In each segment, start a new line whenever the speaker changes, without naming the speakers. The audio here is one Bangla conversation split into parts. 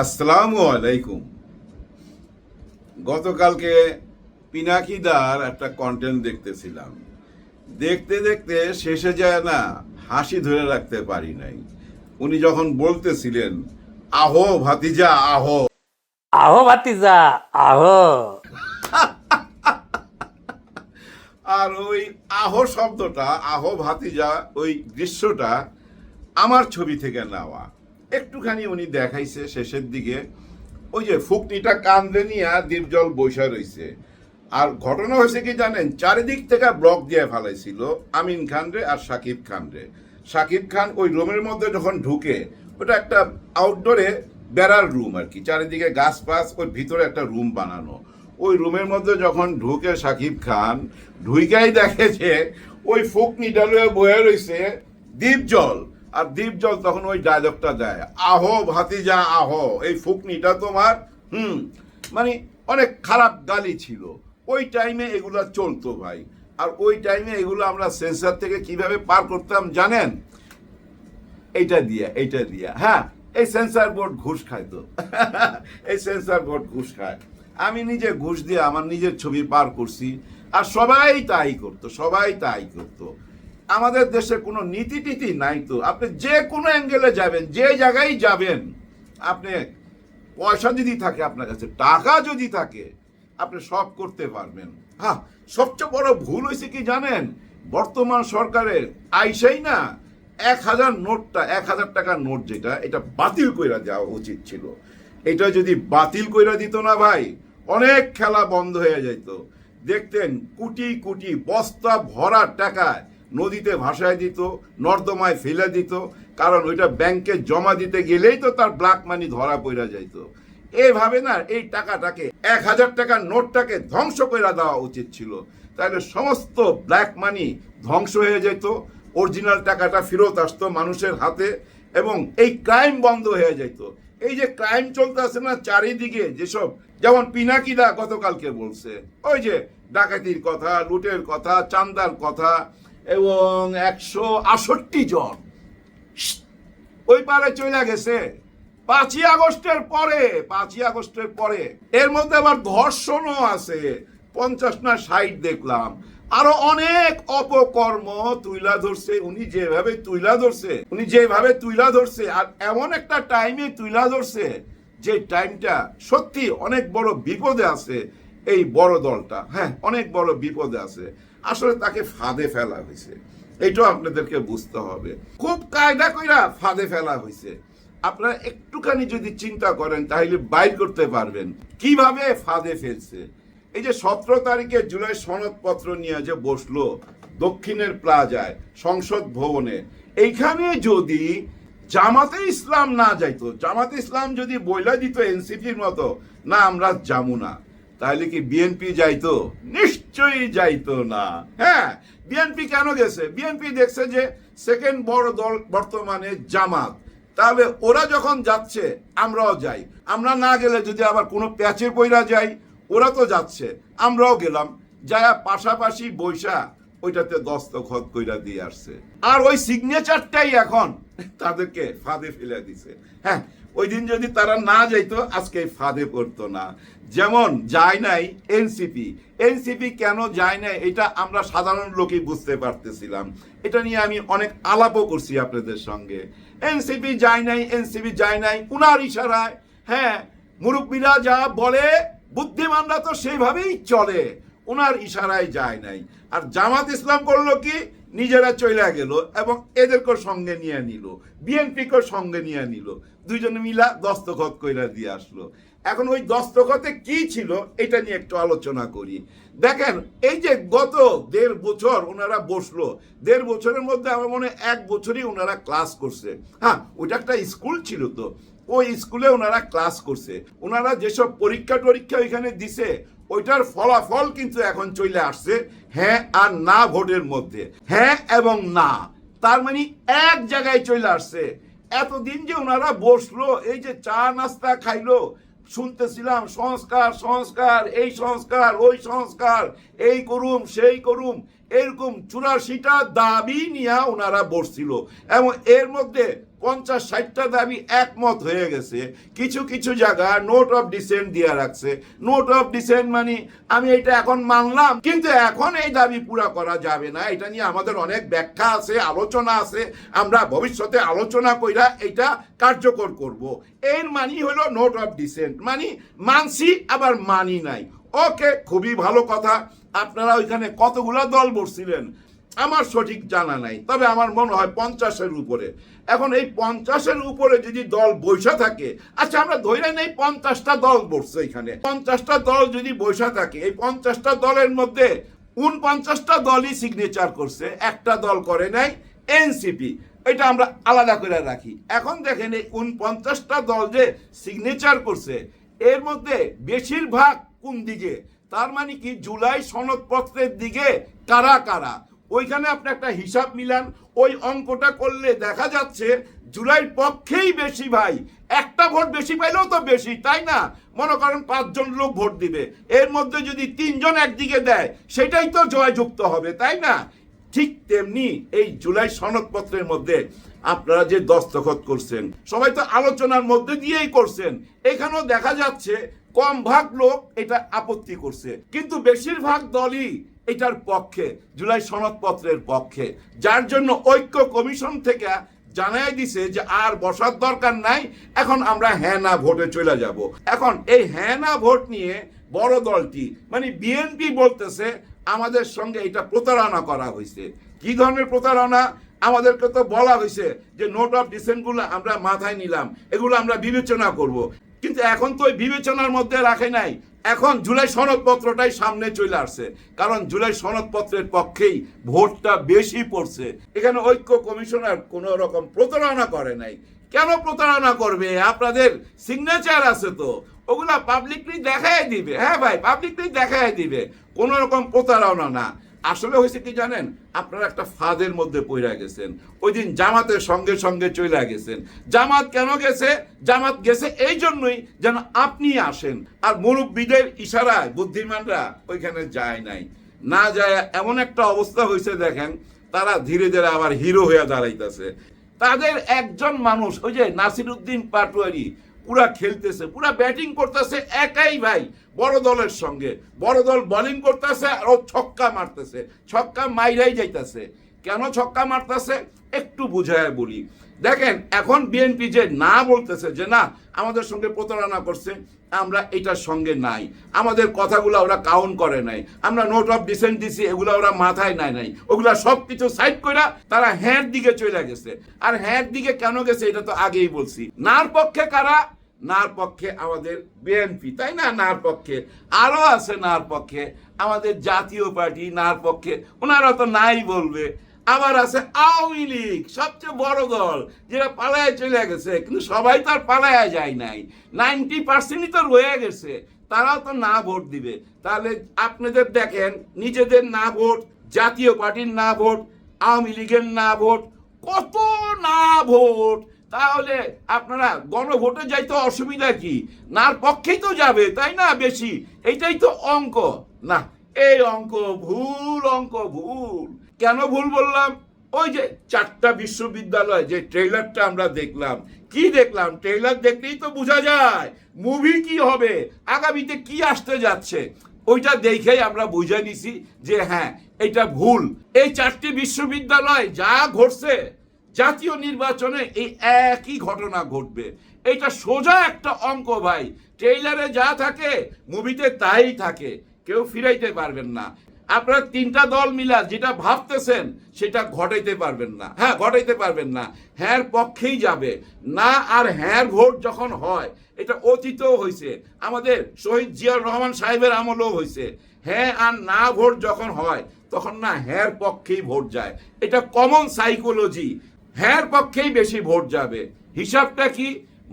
আসসালামু আলাইকুম। গতকালকে পিনাকিদার একটা কন্টেন্ট দেখতেছিলাম। দেখতে দেখতে শেষে যায় না হাসি ধরে রাখতে পারি নাই। উনি যখন বলতেছিলেন আহো ভাতিজা আহো।
আহো ভাতিজা আহো।
আর ওই আহো শব্দটা আহো ভাতিজা ওই দৃশ্যটা আমার ছবি থেকে নেওয়া। একটুখানি উনি দেখাইছে শেষের দিকে। ওই যে ফুকনিটা কান্দে নিয়ে দ্বীপজল বৈশা রইছে। আর ঘটনা হয়েছে কি জানেন? চারিদিক থেকে ব্লক দিয়ে ফেলাইছিল আমিন খান রে আর সাকিব খান রে সাকিব খান ওই রুমের মধ্যে যখন ঢুকে, ওটা একটা আউটডোরে বেড়ার রুম আর কি। চারিদিকে গাছ পাস ওর ভিতরে একটা রুম বানানো। ওই রুমের মধ্যে যখন ঢুকে সাকিব খান, ঢুইকাই দেখে যে ওই ফুকনি ডালুয়ে বয়ে রইছে দ্বীপজল আর দ্বীপজল তখন ওই ডায়লগটা দেয়। আহো ভাতিজা, আহো। এই ফুকনিটা তোমার, হুম মানে অনেক খারাপ গালি ছিল। ওই টাইমে এগুলা চলতো ভাই। আর ওই টাইমে এগুলো আমরা সেন্সার থেকে কীভাবে পার করতাম জানেন? এইটা দিয়া এইটা দিয়া। হ্যাঁ এই সেন্সার বোর্ড ঘুষ খায় তো। এই সেন্সার বোর্ড ঘুষ খায়। আমি নিজে ঘুষ দিয়ে আমার নিজের ছবি পার করছি। আর সবাই তাই করতো, সবাই তাই করতো। আমাদের দেশে কোনো নীতি টিতি নাই তো। আপনি যে কোনো অ্যাঙ্গেলে যাবেন, যে জায়গায় যাবেন, আপনি পয়সা যদি থাকে আপনার কাছে, টাকা যদি থাকে, আপনি সব করতে পারবেন। হ্যাঁ সবচেয়ে বড় ভুল হয়েছে কি জানেন? বর্তমান সরকারের আইসাই না এক হাজার নোটটা, এক হাজার টাকার নোট যেটা, এটা বাতিল কইরা দেওয়া উচিত ছিল। এটা যদি বাতিল কইরা দিত না ভাই, অনেক খেলা বন্ধ হয়ে যেত দেখতেন কোটি কোটি বস্তা ভরা টাকায় নদীতে ভাসায় দিত, নর্দমায় ফেলে দিত, কারণ ওইটা ব্যাংকে জমা দিতে গেলেই তো তার ব্ল্যাক মানি ধরা পড়া যাইত। এইভাবে না এই টাকাটাকে এক হাজার টাকার নোটটাকে ধ্বংস করে দেওয়া উচিত ছিল। তাহলে সমস্ত ব্ল্যাক মানি ধ্বংস হয়ে যেত অরিজিনাল টাকাটা ফেরত আসতো মানুষের হাতে এবং এই ক্রাইম বন্ধ হয়ে যেত এই যে ক্রাইম চলতে আছে না, চারিদিকে যেসব, যেমন পিনাকিদা গতকালকে বলছে, ওই যে ডাকাতির কথা, লুটের কথা চান্দার কথা এবং একশো আষট্টি জন। ওই পারে চলে গেছে। পাঁচই আগস্টের পরে, পাঁচই আগস্টের পরে। এর মধ্যে আবার ধর্ষণও আছে। পঞ্চাশ না ষাট দেখলাম। আরও অনেক অপকর্ম তুইলা ধরছে, উনি যেভাবে তুইলা ধরছে, উনি যেভাবে তুইলা ধরছে, আর এমন একটা টাইমে তুইলা ধরছে, যে টাইমটা সত্যি অনেক বড় বিপদে আছে এই বড় দলটা। হ্যাঁ অনেক বড় বিপদে আছে। আসলে তাকে ফাঁদে ফেলা হয়েছে। এটাও আপনাদেরকে বুঝতে হবে। খুব কায়দা কইরা ফাঁদে ফেলা হয়েছে। আপনারা একটুখানি যদি চিন্তা করেন, তাহলে বাইর করতে পারবেন। কীভাবে ফাঁদে ফেলছে? এই যে সতেরো তারিখে জুলাই সনদপত্র নিয়ে যে বসল দক্ষিণের প্লাজায়, সংসদ ভবনে, এইখানে যদি জামাতে ইসলাম না যাইতো, জামাতে ইসলাম যদি বইলা দিত এনসিপির মতো, না আমরা যাব না। তাহলে কি বিএনপি যাইতো? নিশ্চয়ই যাইতো না। হ্যাঁ বিএনপি কেন গেছে? বিএনপি দেখছে যে সেকেন্ড বড় দল বর্তমানে জামাত। তাহলে ওরা যখন যাচ্ছে, আমরাও যাই। আমরা না গেলে যদি আবার কোনো প্যাচে পইরা যাই, ওরা তো যাচ্ছে। আমরাও গেলাম। যায়া পাশাপাশি বৈশা ওইটাতে দস্তখত কইরা দিয়ে আসছে। আর ওই সিগনেচারটাই এখন তাদেরকে ফাঁদে ফেলে দিছে। হ্যাঁ ওই দিন যদি তারা না যাইতো, আজকে ফাঁদে পড়তো না। যেমন যায় নাই এনসিপি। এনসিপি কেন যায় নাই, এটা আমরা সাধারণ লোকই বুঝতে পারতেছিলাম। এটা নিয়ে আমি অনেক আলাপও করছি আপনাদের সঙ্গে। এনসিপি যায় নাই, এনসিপি যায় নাই, উনার ইশারায় হ্যাঁ মুরব্বীরা যা বলে, বুদ্ধিমানরা তো সেইভাবেই চলে। ওনার ইশারায় যায় নাই। আর জামাত ইসলাম করল কি? নিজেরা চলে গেল এবং এদেরকে সঙ্গে নিয়ে নিল বিএনপিকে সঙ্গে নিয়ে নিল। দুইজনে মিলা দস্তখত কইরা দিয়ে আসলো। এখন ওই দস্তখতে কি ছিল এটা নিয়ে একটু আলোচনা করি। দেখেন, এই যে গত দেড় বছর ওনারা বসল, দেড় বছরের মধ্যে আমার মনে এক বছরই ওনারা ক্লাস করছে। হ্যাঁ ওইটা একটা স্কুল ছিল তো, ওই স্কুলে ওনারা ক্লাস করছে। ওনারা যেসব পরীক্ষা টরীক্ষা ওইখানে দিছে, ওইটার ফলাফল কিন্তু এখন চলে আসছে। হ্যাঁ আর না ভোটের মধ্যে। হ্যাঁ এবং না। তার মানে এক জায়গায় চলে আসছে। এতদিন যে ওনারা বসল, এই যে চা নাস্তা খাইলো, শুনতেছিলাম সংস্কার সংস্কার, এই সংস্কার, ওই সংস্কার, এই করুম, সেই করুম, এরকম চুরাশিটা দাবি নিয়ে ওনারা বসছিল। এবং এর মধ্যে পঞ্চাশ ষাটটা দাবি একমত হয়ে গেছে। কিছু কিছু জায়গা নোট অফ ডিসেন্ট দিয়ে রাখছে। নোট অফ ডিসেন্ট মানে আমি এটা এখন মানলাম, কিন্তু এখন এই দাবি পুরা করা যাবে না। এটা নিয়ে আমাদের অনেক ব্যাখ্যা আছে, আলোচনা আছে। আমরা ভবিষ্যতে আলোচনা কইরা এটা কার্যকর করব। এর মানি হলো নোট অফ ডিসেন্ট মানে মানছি, আবার মানি নাই। ওকে, খুবই ভালো কথা। আপনারা ওইখানে কতগুলা দল বসছিলেন? আমার সঠিক জানা নাই, তবে আমার মনে হয় পঞ্চাশের উপরে। এখন এই পঞ্চাশের উপরে যদি দল বৈশা থাকে আচ্ছা আমরা ধরে নেই পঞ্চাশটা দল বসছে এখানে। পঞ্চাশটা দল যদি বৈশা থাকে, এই পঞ্চাশটা দলের মধ্যে উনপঞ্চাশটা দলই সিগনেচার করছে, একটা দল করে নাই এনসিপি এটা আমরা আলাদা করে রাখি। এখন দেখেন এই উনপঞ্চাশটা দল যে সিগনেচার করছে, এর মধ্যে বেশিরভাগ কোন দিকে? তার মানে কি, জুলাই সনদপত্রের দিকে কারা কারা? ওইখানে আপনি একটা হিসাব মিলান, ওই অঙ্কটা করলে দেখা যাচ্ছে জুলাইর পক্ষেই বেশি ভাই। একটা ভোট বেশি পাইলেও তো বেশি, তাই না? মনে করেন পাঁচজন লোক ভোট দিবে। এর মধ্যে যদি তিনজন একদিকে দেয়, সেটাই তো জয়যুক্ত হবে, তাই না? ঠিক তেমনি এই জুলাই সনদপত্রের মধ্যে আপনারা যে দস্তখত করছেন, সবাই তো আলোচনার মধ্যে দিয়েই করছেন। এখানেও দেখা যাচ্ছে কম ভাগ লোক এটা আপত্তি করছে। কিন্তু বেশিরভাগ দলই এটার পক্ষে, জুলাই সনদপত্রের পক্ষে। যার জন্য ঐক্য কমিশন থেকে জানাই দিছে যে আর বসার দরকার নাই, এখন আমরা হ্যাঁ না ভোটে চলে যাব। এখন এই হ্যাঁ না ভোট নিয়ে বড় দলটি মানে বিএনপি বলতেছে, আমাদের সঙ্গে এটা প্রতারণা করা হয়েছে কি ধরনের প্রতারণা? আমাদেরকে তো বলা হয়েছে যে নোট অফ ডিসেন্টগুলো আমরা মাথায় নিলাম। এগুলো আমরা বিবেচনা করব। কিন্তু এখন তো ওই বিবেচনার মধ্যে রাখে নাই। এখন জুলাই সনদপত্রটাই সামনে চলে আসছে, কারণ জুলাই সনদপত্রের পক্ষেই ভোটটা বেশি পড়ছে। এখানে ঐক্য কমিশনার কোনো রকম প্রতারণা করে নাই। কেন প্রতারণা করবে? আপনাদের সিগনেচার আছে তো। ওগুলা পাবলিকলি দেখাই দিবে। হ্যাঁ ভাই পাবলিকলি দেখাই দিবে। কোনো রকম প্রতারণা না। আসলে হয়েছে কি জানেন? আপনারা একটা ফাঁদের মধ্যে পড়ে গেছেন। ওই দিন জামাতের সঙ্গে সঙ্গে চলে গেছেন। জামাত কেন গেছে? জামাত গেছে এই জন্যই যেন আপনি আসেন। আর মুরব্বীদের ইশারায় বুদ্ধিমানরা ওইখানে যায় নাই। না যায় এমন একটা অবস্থা হয়েছে দেখেন, তারা ধীরে ধীরে আবার হিরো হয়ে দাঁড়াইতেছে। তাদের একজন মানুষ, ওই যে নাসিরুদ্দিন পাটোয়ারি, পুরা খেলতেছে, পুরা ব্যাটিং করতেছে একাই ভাই। বড় দলের সঙ্গে। বড় দল বোলিং করতেছে আর ও ছক্কা মারতেছে। ছক্কা মাইরাই যাইতেছে। কেন ছক্কা মারতেছে? একটু বুঝায় বলি। দেখেন, এখন বিএনপি যে না বলতেছে যে, না, আমাদের সঙ্গে প্রতারণা করছে, আমরা এটার সঙ্গে নাই। আমাদের কথাগুলো ওরা কাউন্ট করে নাই। আমরা নোট অফ ডিসেন্ট দিছি, এগুলো ওরা মাথায় নাই নাই। ওগুলা সব কিছু সাইড কইরা তারা হ্যাঁ দিকে চলে গেছে। আর হ্যাঁ দিকে কেন গেছে, এটা তো আগেই বলছি। নার পক্ষে কারা? নার পক্ষে আমাদের বিএনপি, তাই না? নার পক্ষে। আরও আছে নার পক্ষে। আমাদের জাতীয় পার্টি নার পক্ষে। ওনারা তো নাই বলবে। আবার আছে আওয়ামী লীগ, সবচেয়ে বড় দল, যেটা পালায় চলে গেছে, কিন্তু সবাই তো আর পালায় যায় নাই। নাইনটি পার্সেন্টই তো রয়ে গেছে। তারাও তো না ভোট দিবে। তাহলে আপনাদের দেখেন, নিজেদের না ভোট, জাতীয় পার্টির না ভোট, আওয়ামী লীগের না ভোট, কত না ভোট। তাহলে আপনারা গণভোটে যাইতে অসুবিধা কি? নার পক্ষেই তো যাবে, তাই না বেশি? এইটাই তো অঙ্ক। না, এই অঙ্ক ভুল অঙ্ক ভুল। কেন ভুল বললাম? ওই যে চারটা বিশ্ববিদ্যালয়, যে ট্রেলারটা আমরা দেখলাম। কি দেখলাম? ট্রেলার দেখলেই তো বোঝা যায়। মুভি কি হবে? আগামীতে কি আসতে যাচ্ছে? ওইটা দেখেই আমরা বুঝে নিছি যে হ্যাঁ এটা ভুল। এই চারটি বিশ্ববিদ্যালয় যা ঘটছে জাতীয় নির্বাচনে এই একই ঘটনা ঘটবে। এটা সোজা একটা অঙ্ক ভাই। ট্রেইলারে যা থাকে, মুভিতে তাই থাকে। কেউ ফিরাইতে পারবেন না। আপনার তিনটা দল মিলা যেটা ভাবতেছেন, সেটা ঘটাইতে পারবেন না। হ্যাঁ ঘটাইতে পারবেন না। হ্যাঁ পক্ষেই যাবে। না আর হ্যাঁ ভোট যখন হয়, এটা অতীতও হয়েছে আমাদের শহীদ জিয়াউর রহমান সাহেবের আমলেও হয়েছে হ্যাঁ আর না ভোট যখন হয়, তখন না হ্যাঁ পক্ষেই ভোট যায়। এটা কমন সাইকোলজি হ্যাঁ পক্ষেই বেশি ভোট যাবে। হিসাবটা কি?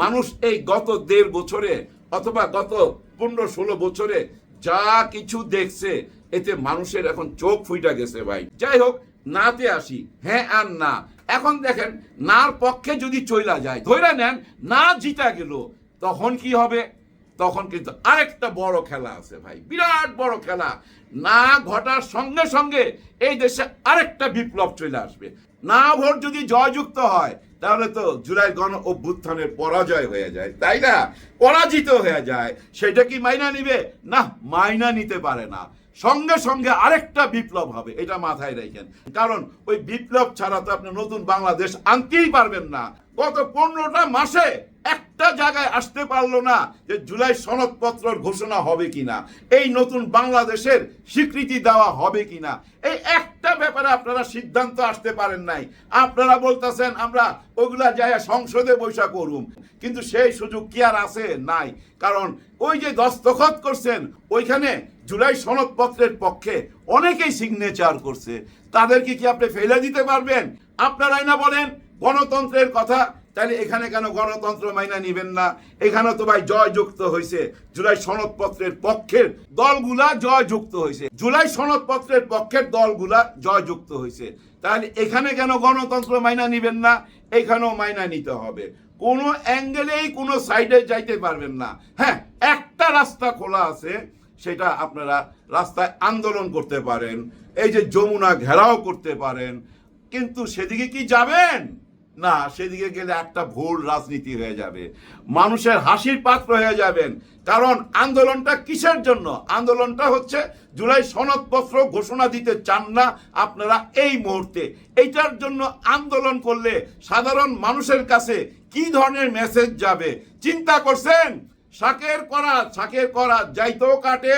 মানুষ এই গত দেড় বছরে অথবা গত পনেরো ষোলো বছরে যা কিছু দেখছে, এতে মানুষের এখন চোখ ফুইটা গেছে ভাই। যাই হোক, নাতে আসি। হ্যাঁ আর না। এখন দেখেন, নার পক্ষে যদি চইলা যায় ধৈরা নেন, না জিতা গেল, তখন কি হবে? তখন কিন্তু আরেকটা বড় খেলা আছে ভাই। বিরাট বড় খেলা। না ঘটার সঙ্গে সঙ্গে এই দেশে আরেকটা বিপ্লব চলে আসবে। না ভোট যদি জয়যুক্ত হয়, তাহলে তো জুলাই গণ অভ্যুত্থানের পরাজয় হয়ে যায়, তাই না? পরাজিত হয়ে যায়। সেটা কি মাইনা নিবে? না, মাইনা নিতে পারে না। সঙ্গে সঙ্গে আরেকটা বিপ্লব হবে, এটা মাথায় রাখেন। কারণ ওই বিপ্লব ছাড়া তো আপনি নতুন বাংলাদেশ আনতেই পারবেন না। গত পনেরোটা মাসে একটা জায়গায় আসতে পারল না যে জুলাই সনদপত্রর ঘোষণা হবে কিনা, এই নতুন বাংলাদেশের স্বীকৃতি দেওয়া হবে কিনা, এই একটা ব্যাপারে আপনারা সিদ্ধান্ত আসতে পারেন নাই। আপনারা বলতেছেন, আমরা ওগুলা যায় সংসদে বৈশা করুম। কিন্তু সেই সুযোগ কি আর আছে? নাই। কারণ ওই যে দস্তখত করছেন, ওইখানে জুলাই সনদপত্রের পক্ষে অনেকেই সিগনেচার করছে। তাদেরকে কি আপনি ফেলে দিতে পারবেন? আপনারাই না বলেন, গণতন্ত্রের কথা তাহলে এখানে কেন গণতন্ত্র মাইনা নিবেন না? এখানে তো ভাই জয়যুক্ত হয়েছে জুলাই সনদপত্রের পক্ষের দলগুলা জয়যুক্ত হয়েছে জুলাই সনদপত্রের পক্ষের দলগুলা জয়যুক্ত হয়েছে তাহলে এখানে কেন গণতন্ত্র মাইনা নিবেন না? এখানেও মাইনা নিতে হবে। কোনো অ্যাঙ্গেলেই কোনো সাইডে যাইতে পারবেন না। হ্যাঁ একটা রাস্তা খোলা আছে, সেটা আপনারা রাস্তায় আন্দোলন করতে পারেন, এই যে যমুনা ঘেরাও করতে পারেন। কিন্তু সেদিকে কি যাবেন? না, সেদিকে গেলে একটা ভুল রাজনীতি হয়ে যাবে। মানুষের হাসির পাত্র হয়ে যাবেন। কারণ আন্দোলনটা কিসের জন্য? আন্দোলনটা হচ্ছে জুলাই সনদপত্র ঘোষণা দিতে চান না আপনারা এই মুহূর্তে। এইটার জন্য আন্দোলন করলে সাধারণ মানুষের কাছে কি ধরনের মেসেজ যাবে? চিন্তা করছেন? শাকের করা শাকের করা যাইতেও কাটে,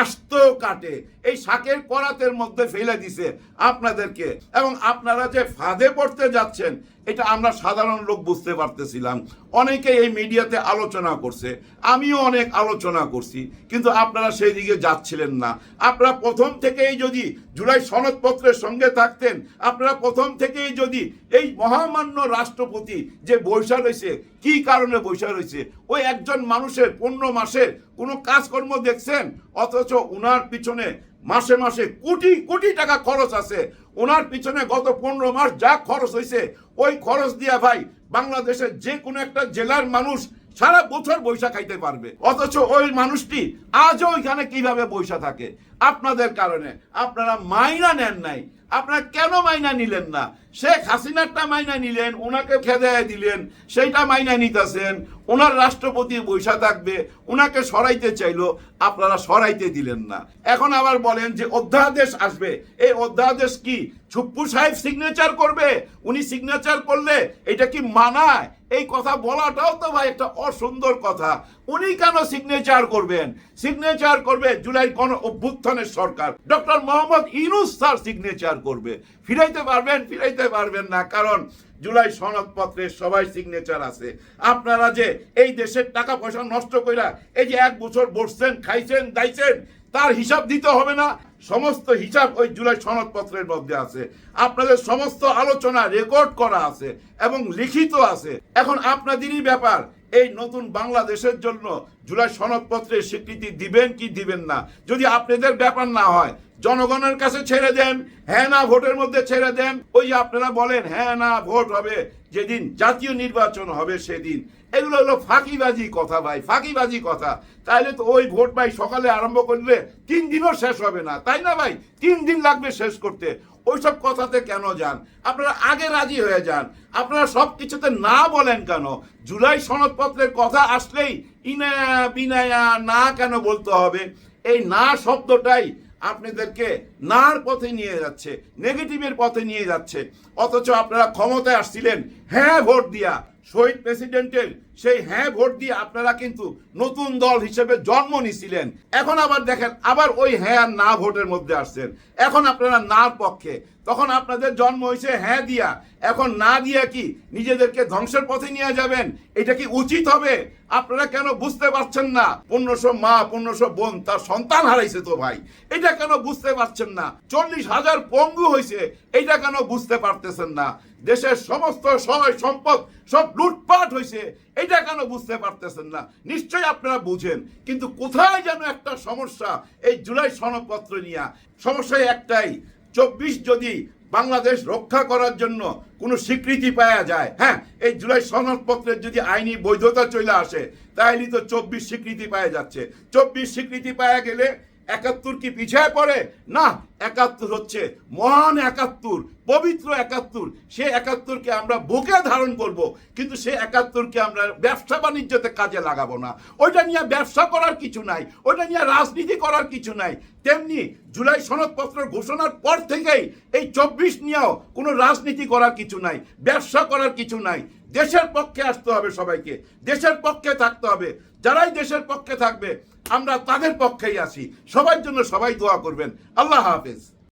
আসতেও কাটে। এই শাকের করাতের মধ্যে ফেলে দিছে আপনাদেরকে। এবং আপনারা যে ফাঁদে পড়তে যাচ্ছেন এটা আমরা সাধারণ লোক বুঝতে পারতেছিলাম। অনেকে এই মিডিয়াতে আলোচনা করছে, আমিও অনেক আলোচনা করছি, কিন্তু আপনারা সেই দিকে যাচ্ছিলেন না। আপনারা প্রথম থেকেই যদি জুলাই সনদপত্রের সঙ্গে থাকতেন, আপনারা প্রথম থেকেই যদি এই মহামান্য রাষ্ট্রপতি যে বৈশা রয়েছে, কি কারণে বৈশা রয়েছে, ওই একজন মানুষের পনেরো মাসের কোনো কাজকর্ম দেখছেন? অথচ উনার পিছনে মাসে মাসে কোটি কোটি টাকা খরচ আছে। ওনার পিছনে গত পনেরো মাস যা খরচ হয়েছে ওই খরচ দিয়া ভাই বাংলাদেশের যে কোনো একটা জেলার মানুষ সারা বছর বৈশা খাইতে পারবে। অথচ ওই মানুষটি আজও ওইখানে কীভাবে বৈশা থাকে? আপনাদের কারণে। আপনারা মাইনা নেন নাই। আপনারা কেন মাইনা নিলেন না? শেখ হাসিনারটা মাইনা নিলেন, ওনাকে খেদায় দিলেন, সেইটা মাইনা নিতেছেন, ওনার রাষ্ট্রপতি বৈশা থাকবে, ওনাকে সরাইতে চাইলো, আপনারা সরাইতে দিলেন না। এখন আবার বলেন যে অধ্যাদেশ আসবে। এই অধ্যাদেশ কি? ছুপ্পু সাহেব সিগনেচার করবে? উনি সিগনেচার করলে এটা কি মানায়? এই কথা বলাটাও তো ভাই একটা অসুন্দর কথা। উনি কেন সিগনেচার করবেন? সিগনেচার করবে জুলাই গণ অভ্যুত্থানের সরকার। Doctor Mohammad Yunus sir signature করবে। ফিরাইতে পারবেন ফিরাইতে পারবেন না। কারণ জুলাই সনদপত্রে সবাই সিগনেচার আছে। আপনারা যে এই দেশের টাকা পয়সা নষ্ট কইরা এই যে এক বছর বসছেন, খাইছেন, দাইছেন, তার হিসাব দিতে হবে না। সমস্ত হিসাব ওই জুলাই সনদপত্রের মধ্যে আছে। আপনাদের সমস্ত আলোচনা রেকর্ড করা আছে এবং লিখিত আছে। এখন আপনাদেরই ব্যাপার, এই নতুন বাংলাদেশের জন্য জুলাই সনদপত্রের স্বীকৃতি দিবেন কি দিবেন না? যদি আপনাদের ব্যাপার না হয় জনগণের কাছে ছেড়ে দেন হ্যাঁ না ভোটের মধ্যে ছেড়ে দেন। ওই যে আপনারা বলেন হ্যাঁ না ভোট হবে, যেদিন জাতীয় নির্বাচন হবে সেদিন। এগুলো হলো ফাঁকিবাজি কথা ভাই, ফাঁকিবাজি কথা। তাইলে তো ওই ভোট ভাই সকালে আরম্ভ করলে তিন দিনও শেষ হবে না। তাই না ভাই? তিন দিন লাগবে শেষ করতে। ওইসব কথাতে কেন যান? আপনারা আগে রাজি হয়ে যান। আপনারা সব কিছুতে না বলেন কেন? জুলাই সনদপত্রের কথা আসলেই ইনায়া বিনায়া না কেন বলতে হবে? এই না শব্দটাই আপনাদেরকে নার পথে নিয়ে যাচ্ছে নেগেটিভের পথে নিয়ে যাচ্ছে। অথচ আপনারা ক্ষমতায় আসছিলেন হ্যাঁ ভোট দিয়া। শহীদ প্রেসিডেন্টের সেই হ্যাঁ ভোট দিয়ে আপনারা কিন্তু নতুন দল হিসেবে জন্ম নিছিলেন। এখন আবার দেখেন, আবার ওই হ্যাঁ আর না ভোটের মধ্যে আসছেন। এখন আপনারা নার পক্ষে তখন আপনাদের জন্ম হয়েছে হ্যাঁ দিয়া। এখন না দিয়া কি নিজেদেরকে ধ্বংসের পথে নিয়ে যাবেন? এটা কি উচিত হবে? আপনারা কেন বুঝতে পারছেন না? পনেরোশো মা, পনেরোশো বোন, তার সন্তান হারাইছে তো ভাই। এটা কেন বুঝতে পারছেন না? চল্লিশ হাজার পঙ্গু হয়েছে, এটা কেন বুঝতে পারতেছেন না? দেশের সমস্ত সয় সম্পদ সব লুটপাট হয়েছে, এটা কেন বুঝতে পারতেছেন না? নিশ্চয়ই আপনারা বুঝেন, কিন্তু কোথায় যেন একটা সমস্যা এই জুলাই সনদপত্র নিয়ে? সমস্যা একটাই চব্বিশ যদি বাংলাদেশ রক্ষা করার জন্য কোনো স্বীকৃতি পাওয়া যায় হ্যাঁ এই জুলাই সনদপত্রের যদি আইনি বৈধতা চলে আসে তাহলে তো চব্বিশ স্বীকৃতি পাওয়া যাচ্ছে। চব্বিশ স্বীকৃতি পাওয়া গেলে একাত্তর কি পিছিয়ে পড়ে? না, একাত্তর হচ্ছে মহান একাত্তর, পবিত্র একাত্তর। সে একাত্তরকে আমরা বুকে ধারণ করব, কিন্তু সে একাত্তরকে আমরা ব্যবসা বাণিজ্যতে কাজে লাগাবো না। ওইটা নিয়ে ব্যবসা করার কিছু নাই, ওইটা নিয়ে রাজনীতি করার কিছু নাই। তেমনি জুলাই সনদপত্র ঘোষণার পর থেকেই এই চব্বিশ নিয়েও কোনো রাজনীতি করার কিছু নাই, ব্যবসা করার কিছু নাই। দেশের পক্ষে আসতে হবে সবাইকে, দেশের পক্ষে থাকতে হবে। যারাই দেশের পক্ষে থাকবে, আমরা তাদের পক্ষেই আসি সবার জন্য সবাই দোয়া করবেন। আল্লাহ হাফেজ।